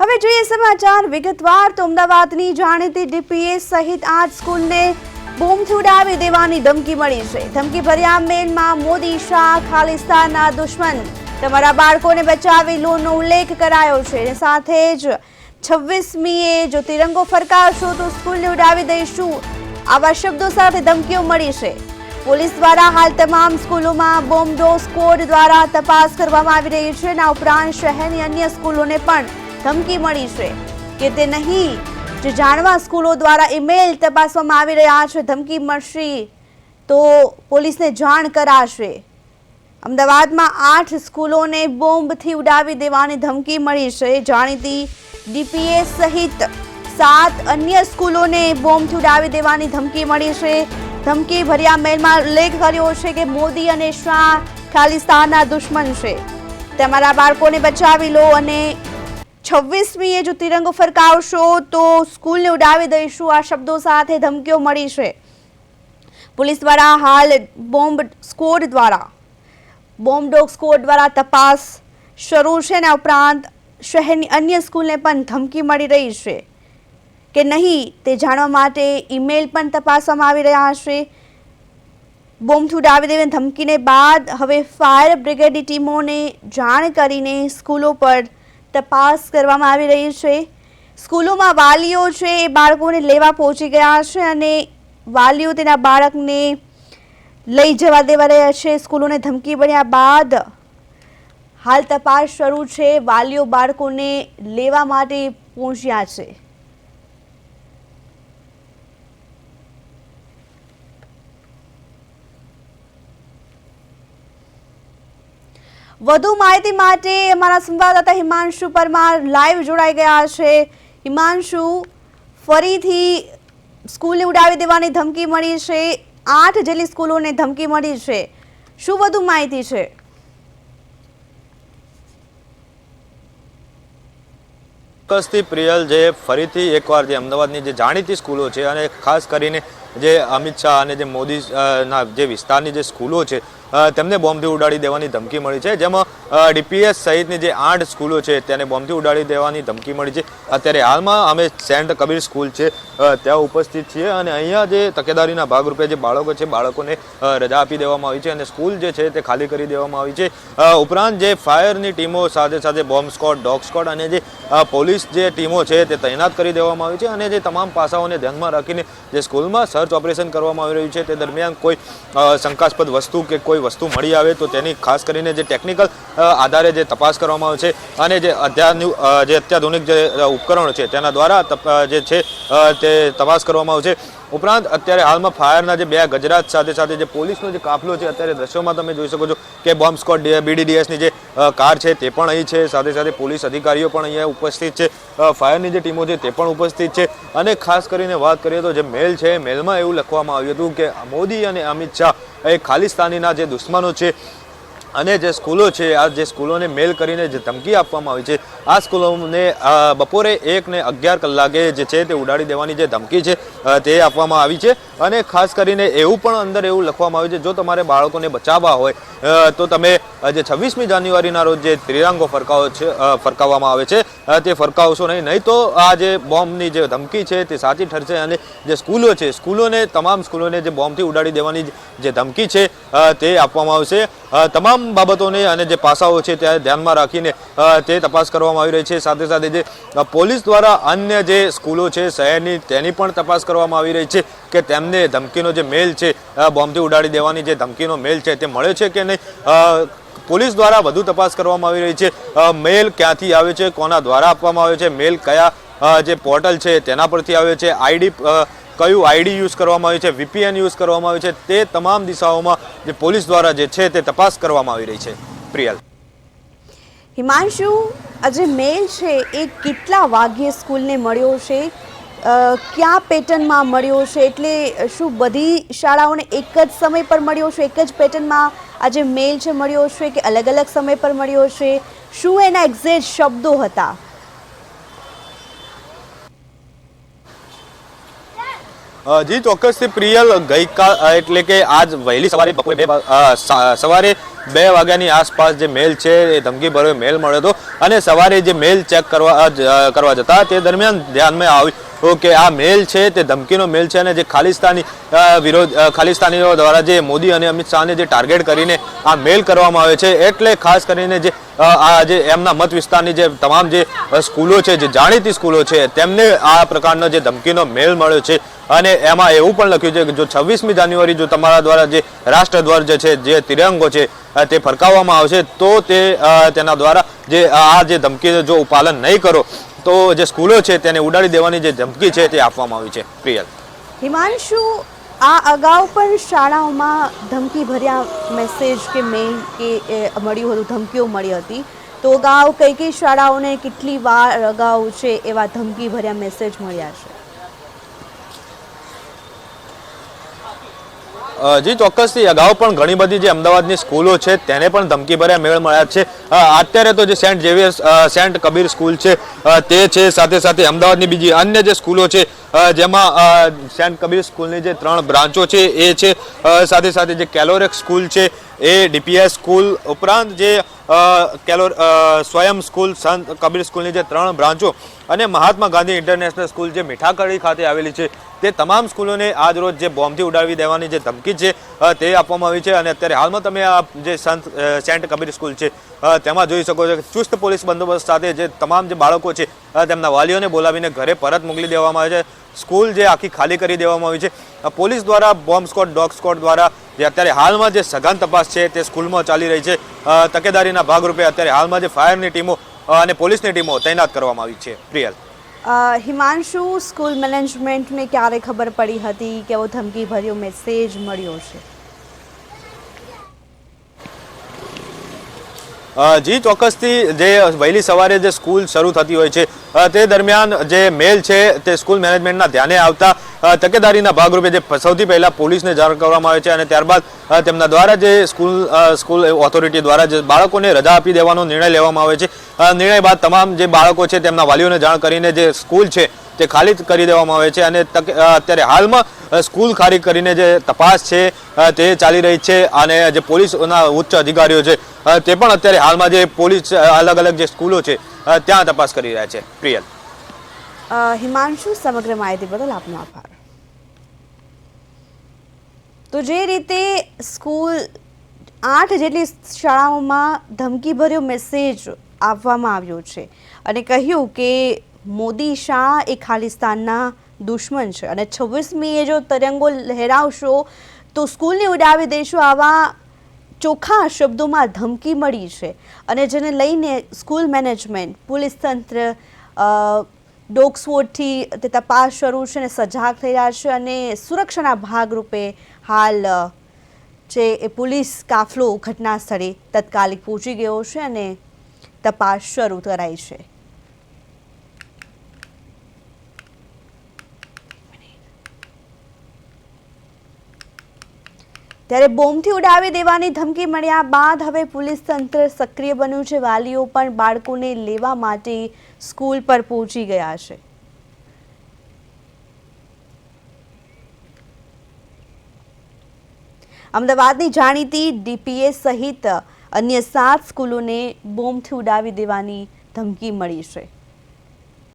હવે જોઈએ સમાચાર. વિગતવાર તો અમદાવાદની જાણીતી ડીપીએસ સહિત આઠ સ્કૂલને બોમ્બથી ઉડાવી દેવાની ધમકી મળી છે. ધમકી ભર્યા મેલમાં મોદી શાહ, ખાલિસ્તાનના દુશ્મન. તમારા બાળકોને બચાવી લોનો ઉલ્લેખ કરાયો છે. સાથે જ છવ્વીસમીએ જો તિરંગો ફરકાવશો તો સ્કૂલને ઉડાવી દઈશું. આવા શબ્દો સાથે ધમકીઓ મળી છે. પોલીસ દ્વારા હાલ તમામ સ્કૂલોમાં બોમ્બડો સ્કોડ દ્વારા તપાસ કરવામાં આવી રહી છે. ના ઉપરાંત શહેરની અન્ય સ્કૂલોને પણ ધમકી મળી છે કે તે નહીં. જે જાણવા સ્કૂલો દ્વારા ઈમેલ તપાસવામાં આવી રહ્યા છે, ધમકી મળશે તો પોલીસને જાણ કરાશે. અમદાવાદમાં આઠ સ્કૂલોને બોમ્બથી ઉડાવી દેવાની ધમકી મળી છે. જાણીતી ડીપીએ સહિત સાત અન્ય સ્કૂલોને બોમ્બથી ઉડાવી દેવાની ધમકી મળી છે. ધમકી ભર્યા મેલમાં ઉલ્લેખ કર્યો છે કે મોદી અને શાહ ખાલિસ્તાનના દુશ્મન છે. તમારા બાળકોને બચાવી લો અને છવ્વીસમીએ જો તિરંગો ફરકાવશો તો સ્કૂલને ઉડાવી દઈશું. આ શબ્દો સાથે ધમકીઓ મળી છે. પોલીસ દ્વારા હાલ બોમ્બ સ્કોડ દ્વારા, બોમ્બ ડોગ સ્કોડ દ્વારા તપાસ શરૂ છે અને ઉપરાંત શહેરની અન્ય સ્કૂલને પણ ધમકી મળી રહી છે. કે નહીં તે જાણવા માટે ઈમેલ પણ તપાસવામાં આવી રહ્યા છે. બોમ્બથી ઉડાવી દેવાની ધમકીને બાદ હવે ફાયર બ્રિગેડની ટીમોને જાણ કરીને સ્કૂલો પર તપાસ કરવામાં આવી રહી છે. સ્કૂલોમાં વાલીઓ છે એ બાળકોને લેવા પહોંચી ગયા છે અને વાલીઓ તેના બાળકને લઈ જવા દેવા રહ્યા છે. સ્કૂલોને ધમકી બન્યા બાદ હાલ તપાસ શરૂ છે. વાલીઓ બાળકોને લેવા માટે પહોંચ્યા છે. વધુ માહિતી માટે અમારા સંવાદદાતા હિમાંશુ પરમાર લાઈવ જોડાઈ ગયા છે. હિમાંશુ, ફરીથી સ્કૂલને ઉડાવી દેવાની ધમકી મળી છે. આઠ જેટલી સ્કૂલોને ધમકી મળી છે. શું વધુ માહિતી છે? ચોક્કસથી પ્રિયલ, જે ફરીથી એકવાર જે અમદાવાદની જે જાણીતી સ્કૂલો છે અને ખાસ કરીને જે અમિત શાહ અને જે મોદી ના જે વિસ્તારની જે સ્કૂલો છે તેમને બોમ્બથી ઉડાડી દેવાની ધમકી મળી છે. જેમાં ડીપીએસ સહિતની જે આઠ સ્કૂલો છે તેને બોમ્બથી ઉડાડી દેવાની ધમકી મળી છે. અત્યારે હાલમાં અમે સેન્ટ કબીર સ્કૂલ છે ત્યાં ઉપસ્થિત છીએ અને અહીંયા જે તકેદારીના ભાગરૂપે જે બાળકો છે, બાળકોને રજા આપી દેવામાં આવી છે અને સ્કૂલ જે છે તે ખાલી કરી દેવામાં આવી છે. ઉપરાંત જે ફાયરની ટીમો સાથે સાથે બોમ્બ સ્કોડ, ડોગ સ્કોડ અને જે પોલીસ જે ટીમો છે તે તૈનાત કરી દેવામાં આવી છે અને જે તમામ પાસાઓને ધ્યાનમાં રાખીને જે સ્કૂલમાં સર્ચ ઓપરેશન કરવામાં આવી રહ્યું છે તે દરમિયાન કોઈ શંકાસ્પદ વસ્તુ કે કોઈ વસ્તુ મળી આવે તો તેની ખાસ કરીને જે ટેકનિકલ આધારે જે તપાસ કરવામાં આવે છે અને જે અત્યારનું જે અત્યાધુનિક જે ઉપકરણો છે તેના દ્વારા જે છે તે તપાસ કરવામાં આવશે. ઉપરાંત અત્યારે હાલમાં ફાયરના જે બે ગજરાત સાથે સાથે જે પોલીસનો જે કાફલો છે અત્યારે દ્રશ્યોમાં તમે જોઈ શકો છો કે બોમ્બ સ્કોડ બીડીડીએસની જે કાર છે તે પણ અહીં છે. સાથે સાથે પોલીસ અધિકારીઓ પણ અહીંયા ઉપસ્થિત છે. ફાયરની જે ટીમો છે તે પણ ઉપસ્થિત છે. અને ખાસ કરીને વાત કરીએ તો જે મેલ છે, મેલમાં એવું લખવામાં આવ્યું હતું કે મોદી અને અમિત શાહ એ ખાલિસ્તાનીના જે દુશ્મનો છે અને જે સ્કૂલો છે આ જે સ્કૂલોને મેલ કરીને જે ધમકી આપવામાં આવી છે આ સ્કૂલોને બપોરે એક ને અગિયાર કલાકે જે છે તે ઉડાડી દેવાની જે ધમકી છે તે આપવામાં આવી છે. અને ખાસ કરીને એવું પણ અંદર એવું લખવામાં આવ્યું છે જો તમારે બાળકોને બચાવવા હોય તો તમે જે છવ્વીસમી જાન્યુઆરીના રોજ જે ત્રિરંગો ફરકાવો છે ફરકાવવામાં આવે છે તે ફરકાવશો નહીં. નહીં તો આ જે બોમ્બની જે ધમકી છે તે સાચી ઠરશે અને જે સ્કૂલો છે સ્કૂલોને તમામ સ્કૂલોને જે બોમ્બથી ઉડાડી દેવાની જે ધમકી છે તે આપવામાં આવશે. અ, તમામ બાબતોને અને જે પાસાઓ છે તે ધ્યાનમાં રાખીને તે તપાસ કરવામાં આવી રહી છે. સાથે સાથે જે પોલીસ દ્વારા અન્ય જે સ્કૂલો છે શહેરની, તેની પણ તપાસ કરવામાં આવી રહી છે કે તેમને ધમકીનો જે મેલ છે બોમ્બથી ઉડાડી દેવાની જે ધમકીનો મેલ છે તે મળે છે કે નહીં? પોલીસ દ્વારા વધુ તપાસ કરવામાં આવી રહી છે. મેલ ક્યાંથી આવે છે? કોના દ્વારા આપવામાં આવે છે? મેલ કયા જે પોર્ટલ છે તેના પરથી આવે છે? આઈડી કયું આઈડી યુઝ કરવામાં આવ્યું છે વીપીએન યુઝ કરવામાં આવ્યું છે, તે તમામ દિશાઓમાં જે પોલીસ દ્વારા જે છે તે તપાસ કરવામાં આવી રહી છે. પ્રિયલ. હિમાંશુ આ જે મેલ છે, એ કેટલા વાગ્યે સ્કૂલને મળ્યો છે? કયા પેટર્નમાં મળ્યો છે? એટલે શું બધી શાળાઓને એક જ સમય પર મળ્યો છે? એક જ પેટર્નમાં આ જે મેલ છે, મળ્યો છે કે અલગ અલગ સમય પર મળ્યો છે? શું એના એક્ઝેક્ટ શબ્દો હતા? જી, ચોક્કસથી પ્રિયલ ગઈકાલ એટલે કે આજ વહેલી સવારે બપોરે બે સવારે બે વાગ્યાની આસપાસ જે મેલ છે, એ ધમકી ભર્યો મેલ મળ્યો હતો અને સવારે જે મેલ ચેક કરવા કરવા જતા તે દરમિયાન ધ્યાનમાં આવ્યું કે આ મેલ છે, તે ધમકીનો મેલ છે અને જે ખાલિસ્તાની વિરોધ ખાલિસ્તાનીઓ દ્વારા જે મોદી અને અમિત શાહને જે ટાર્ગેટ કરીને આ મેલ કરવામાં આવે છે, એટલે ખાસ કરીને જે આ જે એમના મત વિસ્તારની જે તમામ જે સ્કૂલો છે, જે જાણીતી સ્કૂલો છે, તેમને આ પ્રકારનો જે ધમકીનો મેલ મળ્યો છે. અને એમાં એવું પણ લખ્યું છે કે જો છવ્વીસમી જાન્યુઆરી જો તમારા દ્વારા જે રાષ્ટ્રધ્વજ છે, જે તિરંગો છે તે ફરકાવવામાં આવશે, તો તે તેના દ્વારા જે આ જે ધમકી જો પાલન નહીં કરો તો જે સ્કૂલો છે તેને ઉડાડી દેવાની જે ધમકી છે તે આપવામાં આવી છે. પ્રિયલ. હિમાંશુ, આ અગાઉ પણ શાળાઓમાં ધમકી ભર્યા મેસેજ કે મેઇલ કે મળ્યું હતું, ધમકીઓ મળી હતી. તો અગાઉ કઈ કઈ શાળાઓને કેટલી વાર અગાઉ છે એવા ધમકી ભર્યા મેસેજ મળ્યા છે? જી, ચોક્કસથી. અગાઉ પણ ઘણી બધી જે અમદાવાદની સ્કૂલો છે, તેને પણ ધમકી ભર્યા મેળ મળ્યા છે. અત્યારે તો જે saint Xavier's saint Kabir school છે તે છે, સાથે સાથે અમદાવાદની બીજી અન્ય જે સ્કૂલો છે જેમાં સેન્ટ કબીર સ્કૂલની જે ત્રણ બ્રાન્ચો છે, એ છે સાથે સાથે જે કેલોરેક સ્કૂલ છે એ ડીપીએસ સ્કૂલ ઉપરાંત જે કેલોર સ્વયં સ્કૂલ, સંત કબીર સ્કૂલની જે ત્રણ બ્રાન્ચો અને મહાત્મા ગાંધી ઇન્ટરનેશનલ સ્કૂલ જે મીઠાકડી ખાતે આવેલી છે, તે તમામ સ્કૂલોને આજ રોજ જે બોમ્બથી ઉડાવી દેવાની જે ધમકી છે તે આપવામાં આવી છે અને અત્યારે હાલમાં તમે આ જે સંત સેન્ટ કબીર સ્કૂલ છે તેમાં જોઈ શકો છો કે ચુસ્ત પોલીસ બંદોબસ્ત સાથે જે તમામ જે બાળકો છે તેમના વાલીઓને બોલાવીને ઘરે પરત મોકલી દેવામાં આવે છે, સ્કૂલ જે આખી ખાલી કરી દેવામાં આવી છે પોલીસ દ્વારા બોમ્બ સ્કોડ ડોગ સ્કોડ દ્વારા જે અત્યારે હાલમાં જે સઘન તપાસ છે તે સ્કૂલમાં ચાલી રહી છે. તકેદારીના ભાગરૂપે અત્યારે હાલમાં જે ફાયરની ટીમો અને પોલીસની ટીમો તૈનાત કરવામાં આવી છે. પ્રિયલ. હિમાંશુ, સ્કૂલ મેનેજમેન્ટને ક્યારે ખબર પડી હતી કે એવો ધમકી ભર્યો મેસેજ મળ્યો છે? જી, ચોક્કસથી જે વહેલી સવારે જે સ્કૂલ શરૂ થતી હોય છે તે દરમિયાન જે મેલ છે, તે સ્કૂલ મેનેજમેન્ટના ધ્યાને આવતા તકેદારીના ભાગરૂપે જે સૌથી પહેલાં પોલીસને જાણ કરવામાં આવે છે અને ત્યારબાદ તેમના દ્વારા જે સ્કૂલ સ્કૂલ ઓથોરિટી દ્વારા જે બાળકોને રજા આપી દેવાનો નિર્ણય લેવામાં આવે છે. નિર્ણય બાદ તમામ જે બાળકો છે તેમના વાલીઓને જાણ કરીને જે સ્કૂલ છે તે ખાલી કરી દેવામાં આવે છે અને અત્યારે હાલમાં સ્કૂલ ખાલી કરીને જે તપાસ છે તે ચાલી રહી છે અને જે પોલીસના ઉચ્ચ અધિકારીઓ છે તે પણ અત્યારે હાલમાં જે પોલીસ અલગ અલગ જે સ્કૂલો છે ત્યાં તપાસ કરી રહ્યા છે. પ્રિયલ. હિમાંશુ, સમગ્ર માહિતી બદલ આપનો આભાર. તો જે રીતે સ્કૂલ આઠ જેટલી શાળાઓમાં ધમકીભર્યો મેસેજ આપવામાં આવ્યો છે અને કહ્યું કે મોદી શાહ એ ખાલિસ્તાનના દુશ્મન છે. અને છવ્વીસમીએ જો તરંગો લહેરાવશો, તો સ્કૂલને ઉડાવી દેશો આવા ચોખ્ખા શબ્દોમાં ધમકી મળી છે. અને જેને લઈને સ્કૂલ મેનેજમેન્ટ, પોલીસ તંત્ર ડોક્સવોટથી તે તપાસ શરૂ છે અને સજાગ થઈ રહ્યા છે અને સુરક્ષાના ભાગરૂપે હાલ જે એ પોલીસ કાફલો ઘટના સ્થળે તત્કાલિક પહોંચી ગયો છે અને તપાસ શરૂ કરાઈ છે. ત્યારે બોમ્બથી ઉડાવી દેવાની ધમકી મળ્યા બાદ હવે પોલીસ તંત્ર સક્રિય બન્યું છે. વાલીઓ પણ બાળકોને લેવા માટે સ્કૂલ પર પહોંચી ગયા છે. અમદાવાદની જાણીતી ડીપીએસ સહિત અન્ય સાત સ્કૂલોને બોમ્બથી ઉડાવી દેવાની ધમકી મળી છે.